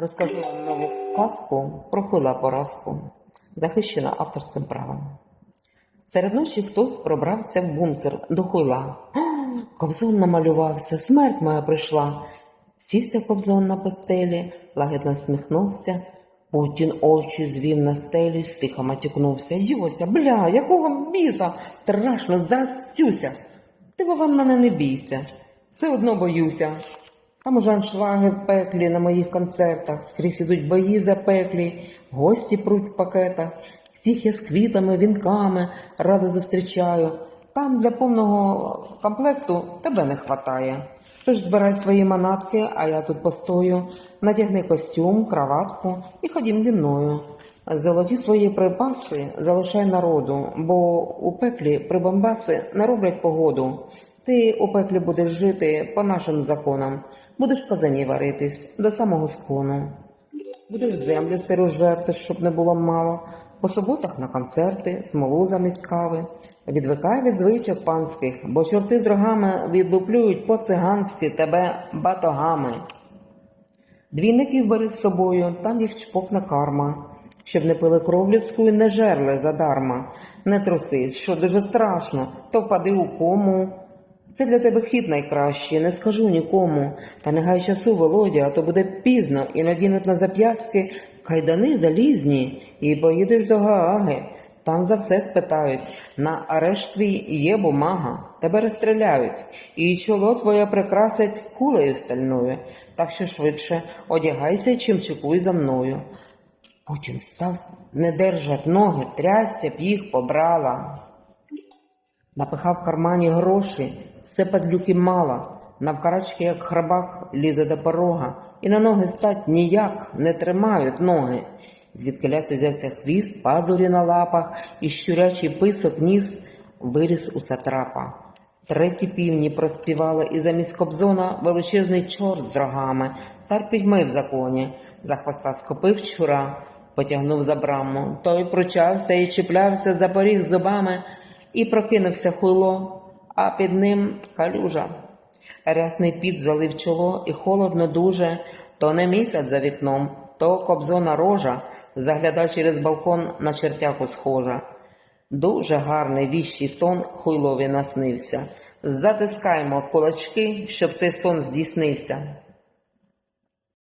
Розкажу вам нову казку про хуйла поразку, захищена авторським правом. Серед ночі хтось пробрався в бункер до хуйла. Кобзон намалювався, смерть моя прийшла. Сівся кобзон на постелі, лагідно сміхнувся. Потім очі звів на стелі, стиха матюкнувся. Йося, бля, якого біса? Страшно, зараз цюся. Ти Вова, мене не бійся, все одно боюся. Там уже аншлаги в пеклі на моїх концертах, скрізь ідуть бої запеклі, гості пруть в пакетах, всіх я з квітами, вінками радо зустрічаю. Там для повного комплекту тебе не хватає. Тож збирай свої манатки, а я тут постою. Надягни костюм, краватку і ходім зі мною. Золоті свої припаси залишай народу, бо у пеклі прибамбаси не роблять погоду. Ти у пеклі будеш жити по нашим законам, будеш казані варитись до самого склону. Будеш землю сиру жерти, щоб не було мало. По суботах на концерти, смолу замість кави. Відвикай від звичок панських, бо чорти з рогами відлуплюють по-циганськи тебе батогами. Двійників бери з собою, там їх чпокне карма. Щоб не пили кров людську і не жерли задарма. Не трусись, що дуже страшно, то впади у кому. Це для тебе хід найкращий, не скажу нікому. Та не гай часу, Володя, а то буде пізно і надінуть на зап'ястки кайдани залізні, і поїдеш до Гааги. Там за все спитають. На арешт твій є бумага, тебе розстріляють, і чоло твоє прикрасять кулею стальною. Так що швидше одягайся, чим чекуй за мною. Путін став, не держать ноги, трястя б їх побрала. Напихав в кармані гроші, все падлюки мало, навкарачки, як храбак, лізе до порога, і на ноги стать ніяк не тримають ноги. Звідкилясь узявся хвіст, пазурі на лапах, і щурячий писок ніс виріс у сатрапа. Треті півні проспівали, і замість кобзона величезний чорт з рогами, цар підьми в законі, за хвоста схопив чура, потягнув за браму. Той пручався і чіплявся за поріг зубами, і прокинувся хуйло, а під ним калюжа. Рясний піт залив чоло, і холодно дуже, то не місяць за вікном, то кобзона рожа, загляда через балкон на чертяку схожа. Дуже гарний віщий сон хуйлові наснився. Затискаймо кулачки, щоб цей сон здійснився.